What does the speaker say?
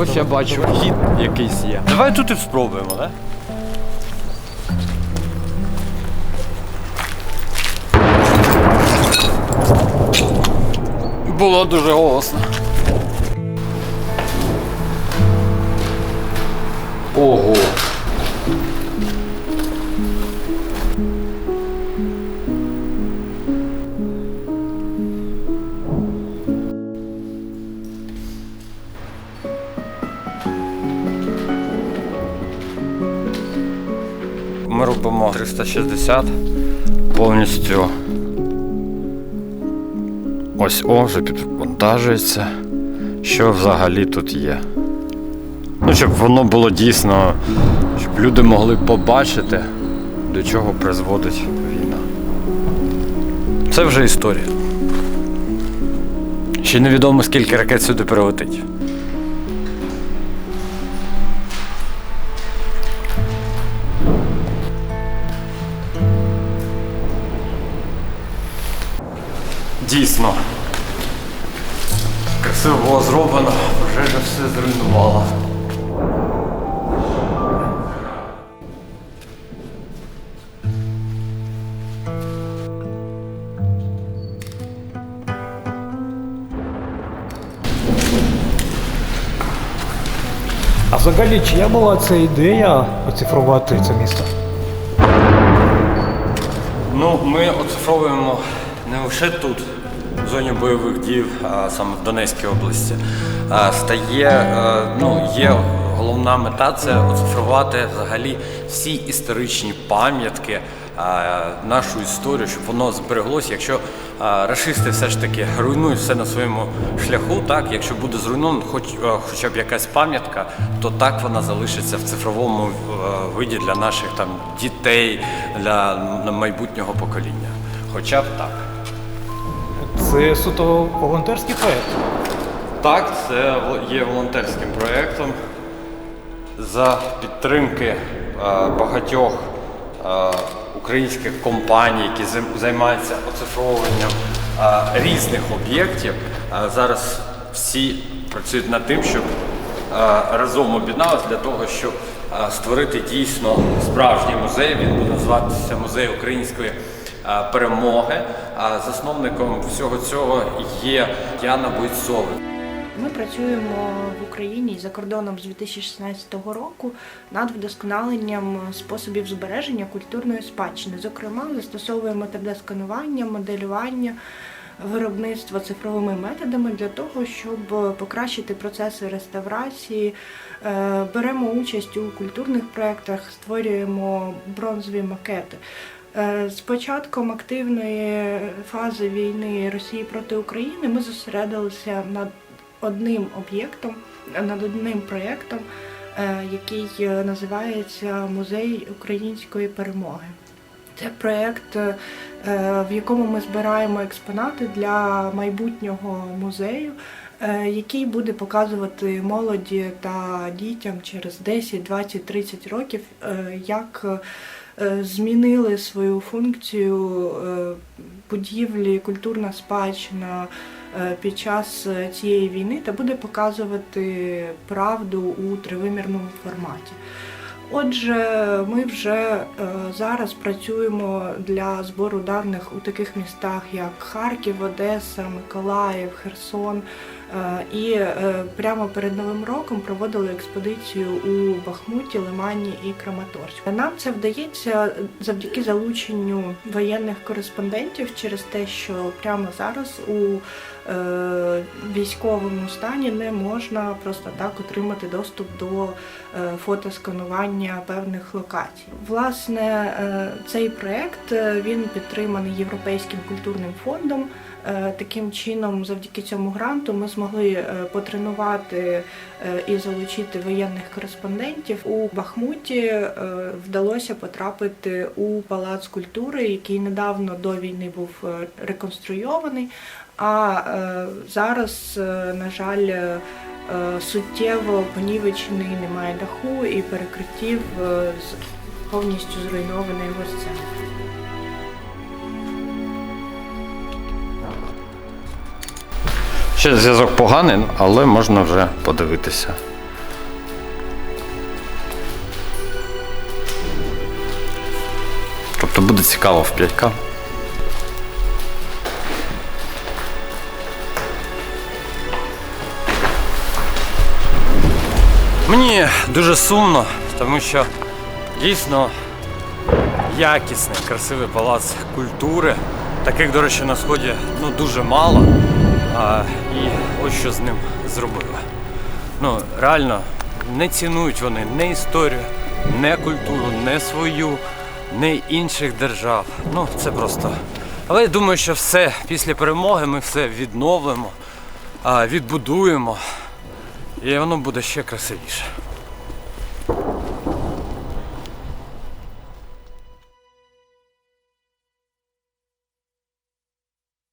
Ось я бачу, вхід якийсь є. Давай тут і спробуємо, да? Було дуже голосно. Ого. Ми робимо 360 повністю. Ось о, вже підвантажується. Що взагалі тут є? Ну, щоб воно було дійсно, щоб люди могли побачити, до чого призводить війна. Це вже історія. Ще невідомо, скільки ракет сюди прилетить. Дійсно. Красиво було зроблено, пожежа все зруйнувала. А взагалі, чия була ця ідея оцифрувати це місто? Ну, ми оцифровуємо не лише тут, в зоні бойових дій, саме в Донецькій області. Стає, е, ну, є головна мета це оцифрувати взагалі всі історичні пам'ятки, нашу історію, щоб воно збереглося. Якщо рашисти все ж таки руйнують все на своєму шляху, так, якщо буде зруйновано хоч, е, хоча б якась пам'ятка, то так вона залишиться в цифровому е, виді для наших там дітей, для майбутнього покоління. Хоча б так. Це суто волонтерський проєкт. Так, це є волонтерським проєктом за підтримки е, багатьох е, українських компаній, які займаються оцифровуванням е, різних об'єктів. Зараз всі працюють над тим, щоб разом об'єдналися для того, щоб створити дійсно справжній музей. Він буде називатися Музей української перемоги. А засновником всього цього є Яна Бойцова. Ми працюємо в Україні за кордоном з 2016 року над вдосконаленням способів збереження культурної спадщини. Зокрема, застосовуємо 3D-сканування, моделювання, виробництво цифровими методами для того, щоб покращити процеси реставрації. Е, Беремо участь у культурних проєктах, створюємо бронзові макети. Е, З початком активної фази війни Росії проти України ми зосередилися над одним об'єктом, над одним проєктом, е, який е, називається Музей української перемоги. Це проєкт, в якому ми збираємо експонати для майбутнього музею, який буде показувати молоді та дітям через 10, 20, 30 років, як змінили свою функцію е, будівлі, культурна спадщина е, під час е, цієї війни та буде показувати правду у тривимірному форматі. Отже, ми вже е, зараз працюємо для збору даних у таких містах, як Харків, Одеса, Миколаїв, Херсон. Е, І е, прямо перед Новим роком проводили експедицію у Бахмуті, Лимані і Краматорську. Нам це вдається завдяки залученню воєнних кореспондентів через те, що прямо зараз у е, військовому стані не можна просто так отримати доступ до фотосканування певних локацій. Власне, цей проект він підтриманий Європейським культурним фондом. Таким чином, завдяки цьому гранту, ми змогли е, потренувати е, і залучити воєнних кореспондентів. У Бахмуті е, вдалося потрапити у палац культури, який недавно до війни був реконструйований. А зараз, на жаль, суттєво понівечений, немає даху і перекриттів повністю зруйнований його. Ще зв'язок поганий, але можна вже подивитися. Тобто буде цікаво в 5К. Мені дуже сумно, тому що дійсно якісний, красивий палац культури. Таких, до речі, на сході ну, дуже мало. А, і ось що з ним зробили. Ну, реально, не цінують вони не історію, не культуру, не свою, не інших держав. Ну, це просто. Але я думаю, що все після перемоги ми все відновимо, відбудуємо, і воно буде ще красивіше.